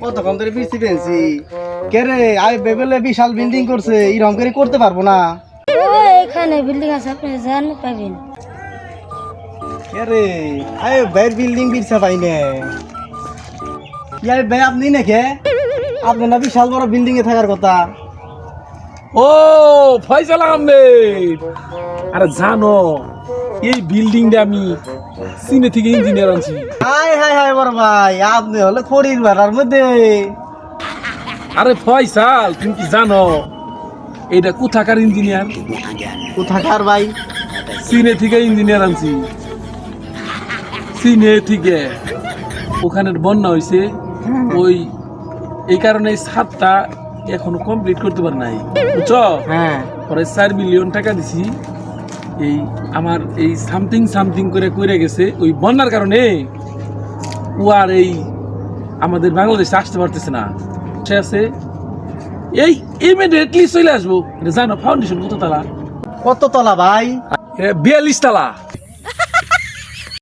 কত কম করে বৃষ্টি পেয়েছি কে রে আই বেবেলে বিশাল বিল্ডিং করছে করে করতে পারব না। এখানে বিল্ডিং আছে আপনি যান পাবেন। কে রে আই বাইর বিল্ডিং বিরসা পাই নে। ইয়াই ভাই আপনি নাকি আপনি না বিশাল বড় বিল্ডিং এ থাকার কথা। ও ফয়সাল আহমেদ। আরে জানো এই বিল্ডিংটা আমি সিনে থেকে ইঞ্জিনিয়ার আনছি। হাই হাই হাই বড় ভাই আপনি হলে খড়ির বেড়ার মধ্যে। আরে ফয়সাল তুমি কি জানো? এটা কোথাকার ইঞ্জিনিয়ার কোথাকার ভাই? সিনে থেকে ইঞ্জিনিয়ার আনছি। সিনে থেকে। ওখানের বন্যা হয়েছে ওই এই কারণে ছাদটা এখনও কমপ্লিট করতে পারে নাই। বুঝছ? হ্যাঁ। পরে চার মিলিয়ন টাকা দিছি। এই আমার এই সামথিং সামথিং করে করে গেছে ওই বন্যার কারণে ও আর এই আমাদের বাংলাদেশে আসতে পারতেছে না। সে আছে এই ইমিডিয়েটলি চলে আসব। এটা জানো ফাউন্ডেশন কত তালা? কত তলা ভাই? বিয়াল্লিশ তালা।